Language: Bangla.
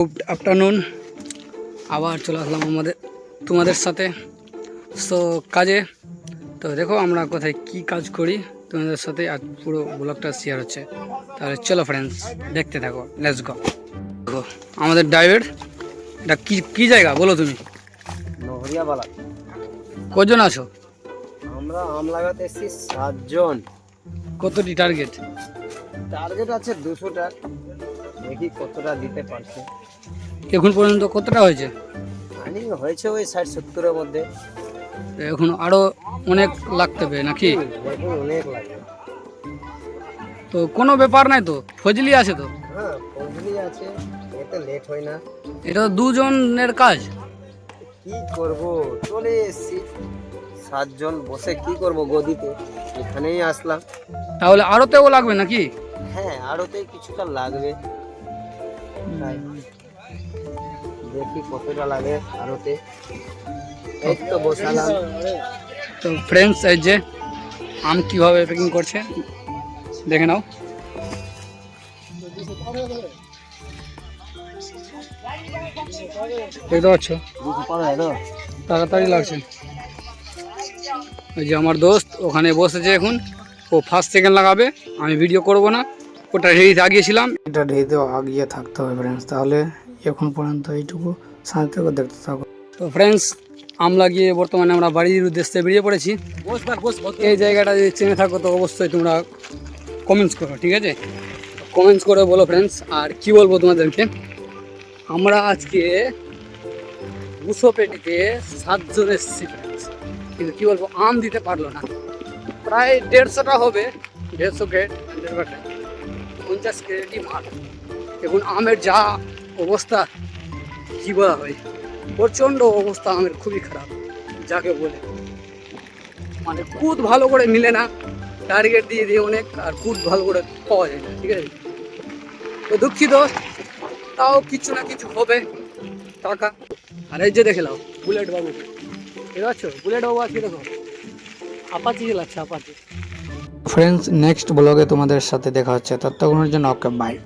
গুড আফটারনুন আবার চলে আসলাম আমাদের তোমাদের সাথে। সো কাজে তো দেখো আমরা কোথায় কি কাজ করি তোমাদের সাথে আজ পুরো ব্লগটা শেয়ার হচ্ছে। তাহলে চলো ফ্রেন্ডস দেখতে থাকো লেটস গো দেখো আমাদের ড্রাইভার এটা কি কি জায়গা বলো তুমি? নহরিয়াবালা। কজন আছো? আমরা আম লাগাতে এসেছি সাতজন। কতটি টার্গেট টার্গেট আছে দুশোটা। দেখি কতটা দিতে পারছে। এখন পর্যন্ত কতটা হয়েছে? আনি হয়েছে ওই ষাট সত্তরের মধ্যে। এখন আরও অনেক লাগতে হবে নাকি? অনেক লাগে তো কোনো ব্যাপার নাই তো? ফজলি আছে তো? হ্যাঁ ফজলি আছে। এতে লেট হয় না। এটা দুজনের কাজ। কি করব? চলে এসেছি। সাতজন বসে কি করব গদিতে? এখানেই আসলাম। তাহলে আরোতেও লাগবে নাকি? আরোতে কিছুটা লাগবে। দেখি কতটা লাগে আরোতে এই তো বসালাম। তো ফ্রেন্ডস এই যে আম কীভাবে প্যাকিং করছে দেখে নাও। দেখতে পাচ্ছ? তাড়াতাড়ি লাগছে। ওই যে আমার দোস্ত ওখানে বসেছে এখন। ও ফার্স্ট সেকেন্ড লাগাবে আমি ভিডিও করব না। ওটা রেডিতে আগিয়েছিলাম এটা রেডিতে আগিয়ে থাকতে হবে ফ্রেন্ডস তাহলে এখন পর্যন্ত এইটুকু শান্তি করে দেখতে থাকো। তো ফ্রেন্ডস আম লাগিয়ে বর্তমানে আমরা বাড়ির উদ্দেশ্যে বেরিয়ে পড়েছি। এই জায়গাটা যদি চেনে থাকো তো অবশ্যই তোমরা কমেন্টস করো ঠিক আছে? কমেন্টস করে বলো ফ্রেন্ডস আর কি বলব তোমাদেরকে? আমরা আজকে দুশো পেটিতে সাতজন এসেছি কিন্তু কি বলব আম দিতে পারল না। প্রায় দেড়শোটা হবে দেড়শো ক্রেট দেড়শো পঞ্চাশ ক্রেটই মাল এখন আমের যা অবস্থা, কি বলা হয়? প্রচণ্ড অবস্থা আমের, খুবই খারাপ, যাকে বলে। মানে কুদ ভালো করে মিলে না, টার্গেট দিয়ে দিয়ে অনেক, আর কুদ ভালো করে পাওয়া যায় না, ঠিক আছে? তো দুঃখিত, তাও কিছু না কিছু হবে, টাকা। আর এই যে দেখে নাও বুলেট বাবু ঠিক আছে বুলেট বাবু আজকে দেখো, আপাচি চালাচ্ছে আপাচি। ফ্রেন্ডস নেক্সট ব্লগে তোমাদের সাথে দেখা হচ্ছে। ততক্ষণের জন্য ওকে বাই